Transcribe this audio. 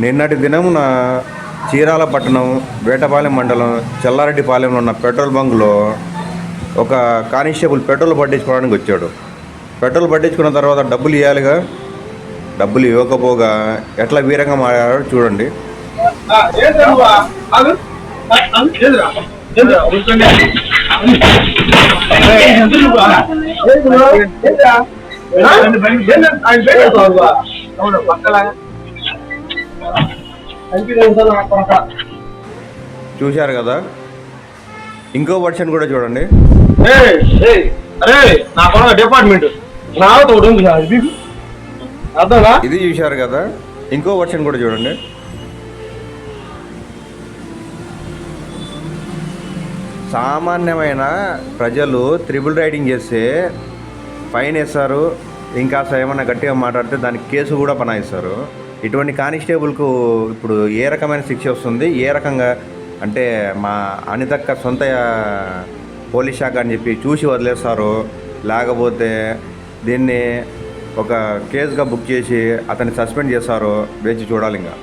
నిన్నటి దినమున చీరాల పట్టణం వేటపాలెం మండలం చెల్లారెడ్డిపాలెంలో ఉన్న పెట్రోల్ బంక్లో ఒక కానిస్టేబుల్ పెట్రోల్ పట్టించుకోవడానికి వచ్చాడు. పెట్రోల్ పట్టించుకున్న తర్వాత డబ్బులు ఇవ్వాలిగా డబ్బులు ఇవ్వకపోగా ఎట్లా వీరంగా మారాడో చూడండి. పక్కలాగా. చూశారు కదా? ఇంకో వర్షన్ కూడా చూడండి. డిపార్ట్మెంట్ ఇది చూశారు కదా? ఇంకో వర్షన్ కూడా చూడండి. సామాన్యమైన ప్రజలు త్రిబుల్ రైడింగ్ చేస్తే ఫైన్ వేస్తారు. ఇంకా ఏమైనా గట్టిగా మాట్లాడితే దానికి కేసు కూడా పనాయిస్తారు. ఇటువంటి కానిస్టేబుల్కు ఇప్పుడు ఏ రకమైన శిక్ష వస్తుంది? ఏ రకంగా? అంటే మా అనితక్క సొంత పోలీస్ శాఖ అని చెప్పి చూసి వదిలేస్తారు? లేకపోతే దీన్ని ఒక కేసుగా బుక్ చేసి అతన్ని సస్పెండ్ చేస్తారో వేచి చూడాలి ఇంకా